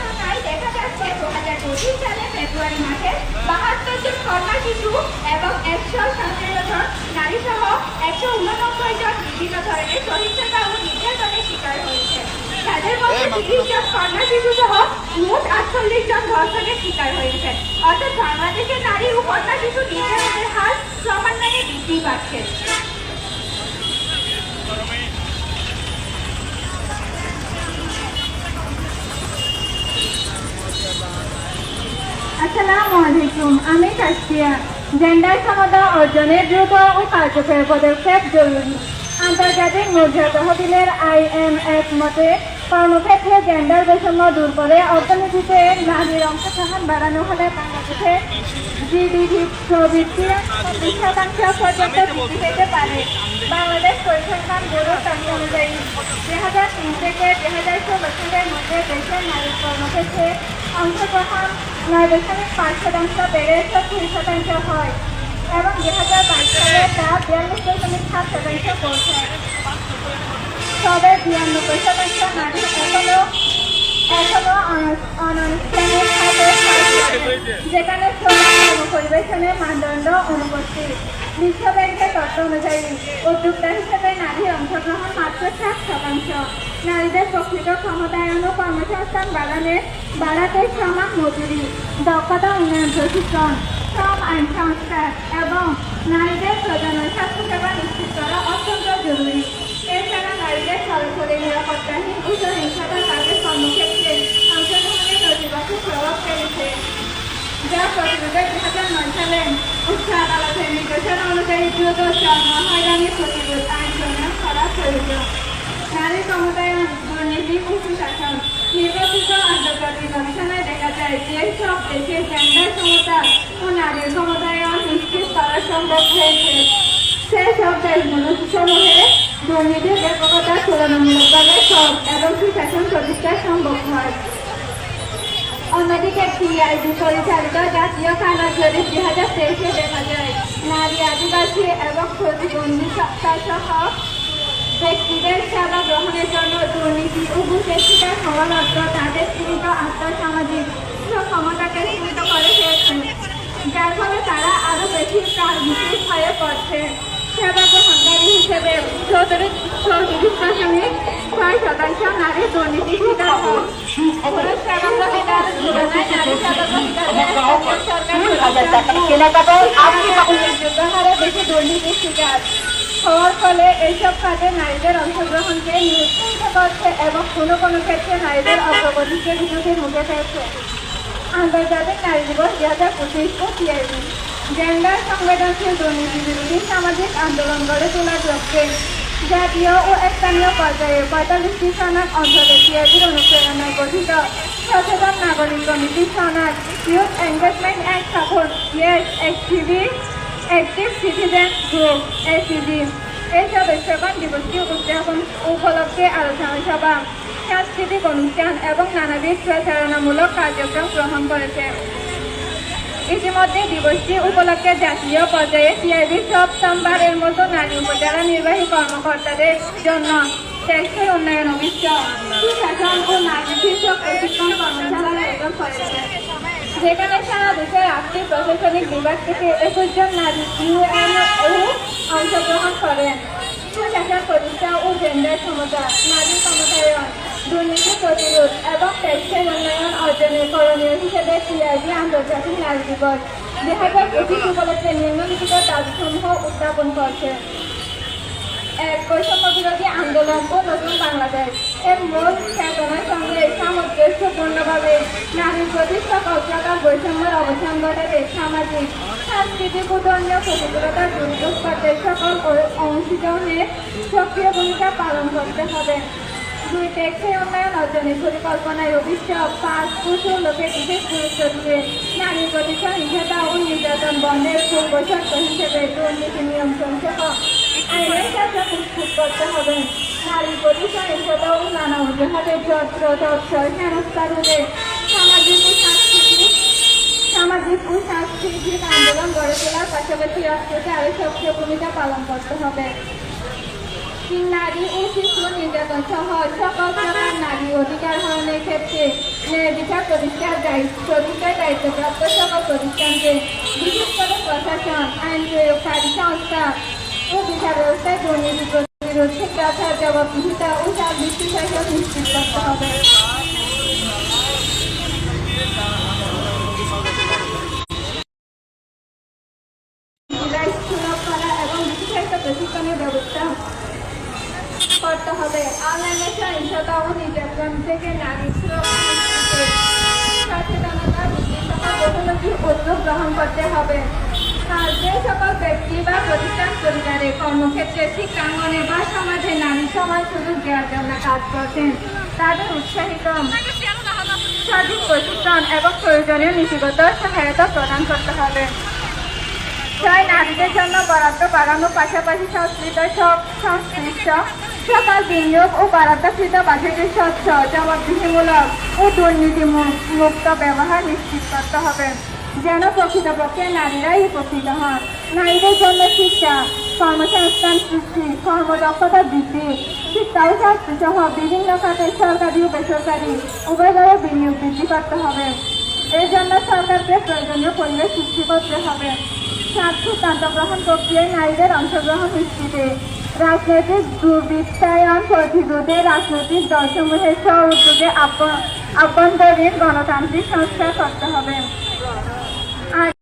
সংখ্যায় দেখা যাচ্ছে দু হাজার পঁচিশ সালে ফেব্রুয়ারি মাসে বাহাত্তর জন কন্যা শিশু এবং একশো সতেরো জন নারী সহ একশো উননব্বই জন বিভিন্ন ধরনের সহিংসতা ও নির্যাতনের শিকার হয়েছে। তাদের মধ্যে তিরিশ জন কন্যা শিশু সহ মোট আটচল্লিশ জন ধর্ষণের শিকার হয়েছে। অর্থাৎ বাংলাদেশের নারী ও কন্যা শিশু নির্যাতনের হার ক্রমান্বয়ে বৃদ্ধি পাচ্ছে। আসসালামু আলাইকুম আমি কাশিয়া জেন্ডার সমতা অর্জনে দ্রুত ও কার্যকর পদক্ষেপ জরুরি। আন্তর্জাতিক মুদ্রা তহবিলের আইএমএফ মতে, কর্মক্ষেত্রে জেন্ডার বৈষম্য দূর করে অর্থনীতিতে নারীর অংশগ্রহণ বাড়ানো হলে বাংলাদেশে জিডিপি প্রবৃদ্ধি বিশ শতাংশ পর্যন্ত বৃদ্ধি পেতে পারে। বাংলাদেশ পরিসংখ্যান ব্যুরোর তথ্য অনুযায়ী দুই হাজার তিন থেকে দুই হাজার ষোলো সালের মধ্যে দেশের নারীর কর্মক্ষেত্রে অংশগ্রহণ নয় দশমিক পাঁচ শতাংশ বেড়ে তিন শতাংশ হয় এবং দুই হাজার বাইশ সালে তা বিয়াল্লিশ দশমিক সাত শতাংশ পৌঁছায় তবে বিরানব্বই শতাংশ নারী এখনও এখনও অনানুষ্ঠানিক যেখানে শ্রম পরিবেশনের মানদণ্ড অনুপস্থিত। বিশ্ব ব্যাংকের তথ্য অনুযায়ী উদ্যোক্তা হিসেবে নারীর অংশগ্রহণ মাত্র সাত শতাংশ। নারীদের প্রকৃত ক্ষমতায়ন ও কর্মসংস্থান বাড়ানে বাড়াতে সমান মজুরি, দক্ষতা উন্নয়ন প্রশিক্ষণ শ্রম আইন সংস্কার এবং নারীদের প্রজনন স্বাস্থ্যসেবা নিশ্চিত করা অত্যন্ত জরুরি। এছাড়া নারীদের সরাসরি নিরাপত্তাহীন ও সহিংসতা তাদের কর্মক্ষেত্রে অংশগ্রহণের নেতিবাচক প্রভাব ফেলেছে যা প্রতিরোধে দু হাজার নয় সালে উচ্চ আদালতের নির্দেশনা অনুযায়ী দ্রুত জন্ম হয়রানি প্রতিরোধ আইন প্রণয়ন করা প্রয়োজন। নারী ক্ষমতায়ন দুর্নীতি ও সুশাসন নির্বাচিত আন্তর্জাতিক গবেষণায় দেখা যায় যে সব দেশে জেন্ডার সমতা ও নারীর ক্ষমতায়ন নিশ্চিত করা সম্ভব হয়েছে। সেসব দেশগুলো সমূহে দুর্নীতির ব্যাপকতা তুলনামূলকভাবে কম এবং সুশাসন প্রতিষ্ঠা সম্ভব হয়। অন্যদিকে টিআইবি পরিচালিত জাতীয় খানা জরিপ দুই হাজার তেইশে দেখা যায় নারী আদিবাসী এবং প্রতিবন্ধী সত্তা সহ ব্যক্তিদের সেবা গ্রহণের জন্য দুর্নীতি ও ঘুষের শিকার তাদের সীমিত আত্মসামাজিক ক্ষমতাকে সীমিত করে ফেলছে। যার ফলে তারা আরও বেশি প্রাণভিত্তিক হয়ে পড়ছে। সেবা গ্রহণকারী হিসেবে চৌত্রিশ দশমিক ছয় শতাংশ নারী দুর্নীতি শিকার বেশি দুর্নীতির শিকার হওয়ার ফলে এইসব কাজে নারীদের অংশগ্রহণকে নিরুৎসাহিত করছে এবং কোনো কোনো ক্ষেত্রে নারীদের অগ্রগতিকে বিরোধী মুখে ফেলছে। আন্তর্জাতিক নারী দিবস দুই হাজার পঁচিশ ও জেন্ডার সংবেদনশীল দুর্নীতি বিরোধী সামাজিক আন্দোলন গড়ে তোলার লক্ষ্যে জাতীয় ও স্থানীয় পর্যায়ে পঁয়তাল্লিশটি সনদ অঞ্চলে টিআইবির অনুপ্রেরণায় গঠিত সচেতন নাগরিক কমিটি সনদ youth engagement and support yes XTV active citizen group ACG এই সদস্যগণ দিবসটি উদযাপন উপলক্ষে আলোচনা সভা, সাংস্কৃতিক অনুষ্ঠান এবং নানাবিধ প্রচারণামূলক কার্যক্রম গ্রহণ করেছে। ইতিমধ্যে দিবসটি উপলক্ষে জাতীয় পর্যায়ে টিআইবি সপ্তমবারের মতো নারী উপজেলা নির্বাহী কর্মকর্তাদের জন্য টেক্সটাইল উন্নয়ন সুশাসন ও নারী শীর্ষক প্রশিক্ষণ কর্মশালার আয়োজন করেছে। যেখানে সারা দেশের আটটি প্রশাসনিক বিভাগ থেকে একুশ জন নারী ইউএনও অংশগ্রহণ করেন। সুশাসন প্রতিষ্ঠা ও জেন্ডার সমতা, নারী ক্ষমতায়ন দুর্নীতি প্রতিরোধ এবং টেক্সটাইল উন্নয়ন অর্জনের করণীয় হিসেবে টিআইবি আন্তর্জাতিক নারী দিবস। দুই হাজার পঁচিশ উপলক্ষে নিম্নলিখিত দাবিসমূহ উত্থাপন করছে। এক বৈষম্য বিরোধী আন্দোলন ও নতুন বাংলাদেশ। এর মূল চেতনার সঙ্গে সামঞ্জস্যপূর্ণভাবে নারীর প্রতি সকল বৈষম্যের অবসান ঘটাতে সামাজিক, সাংস্কৃতিক ও প্রতিকূলতা দুর্যোগ করতে সকল অংশীজনে সক্রিয় ভূমিকা পালন করতে হবে। দুই টেক্সটাইল উন্নয়ন অর্জনের পরিকল্পনায় অভিষেক পাঁচ কুশল লোকে বিশেষ গুরুত্ব দিয়ে নারীর প্রতি সহিংসতা ও নির্যাতন বন্ধের পূর্ব শর্ত হিসেবে দুর্নীতি নিয়ন্ত্রণ সহ আইনের কাছে প্রস্তুত করতে হবে। নারীর প্রতি সহিংসতা ও নানা যত্র তত্র হেনস্থা সামাজিক সামাজিক ও সাংস্কৃতিক আন্দোলন গড়ে তোলার পাশাপাশি রাষ্ট্রকে আরও সক্রিয় ভূমিকা পালন করতে হবে। নারী ও শিশু সকল নারী অধিকার হরণের ক্ষেত্রে বিচার প্রতিষ্ঠার দায়িত্ব প্রতিষ্ঠার দায়িত্বপ্রাপ্ত সকল প্রতিষ্ঠানকে বিশেষ করে প্রশাসন আইন প্রয়োগকারী সংস্থা ও বিচার ব্যবস্থায় দুর্নীতি প্রতিরোধ যথার জবাবদিহিতা ও তার বিশ্বাস নিশ্চিত করতে হবে এবং বিশেষায়িত প্রশিক্ষণের ব্যবস্থা করতে হবে। অনলাইনে থেকে নারী সচেতনতা উদ্যোগ গ্রহণ করতে হবে। যে সকল ব্যক্তি বা প্রতিষ্ঠান, পরিবারে কর্মক্ষেত্রে শিক্ষাঙ্গনে বা সমাজে নারী সমান সুযোগ দেওয়ার জন্য কাজ করছেন, তাদের উৎসাহিত সঠিক প্রশিক্ষণ এবং প্রয়োজনীয় নীতিগত সহায়তা প্রদান করতে হবে। ছয় নারীদের জন্য বরাদ্দ বাড়ানোর পাশাপাশি সংস্কৃত সংশ্লিষ্ট সকল বিনিয়োগ ও বরাদ্দকৃত বাজেটের স্বচ্ছ জবাবদিহিমূলক ও দুর্নীতি মুক্ত ব্যবহার নিশ্চিত করতে হবে। যেন প্রকৃতপক্ষে নারীরাই উপকৃত হন। নারীদের জন্য শিক্ষা, কর্মসংস্থান সৃষ্টি, কর্মদক্ষতা বৃদ্ধি শিক্ষা ও স্বাস্থ্য সহ বিভিন্ন খাতে সরকারি ও বেসরকারি উভয়ভাবে বিনিয়োগ বৃদ্ধি করতে হবে। এর জন্য সরকারকে প্রয়োজনীয় পরিবেশ সৃষ্টি করতে হবে। সাত সিদ্ধান্ত গ্রহণ প্রক্রিয়ায় নারীদের অংশগ্রহণ নিশ্চিতে রাজনৈতিক দুর্বৃত্তায়ন প্রতিরোধে রাজনৈতিক দলসমূহের স্ব উদ্যোগে আভ্য- আভ্যন্তরীণ গণতান্ত্রিক সংস্কার করতে হবে।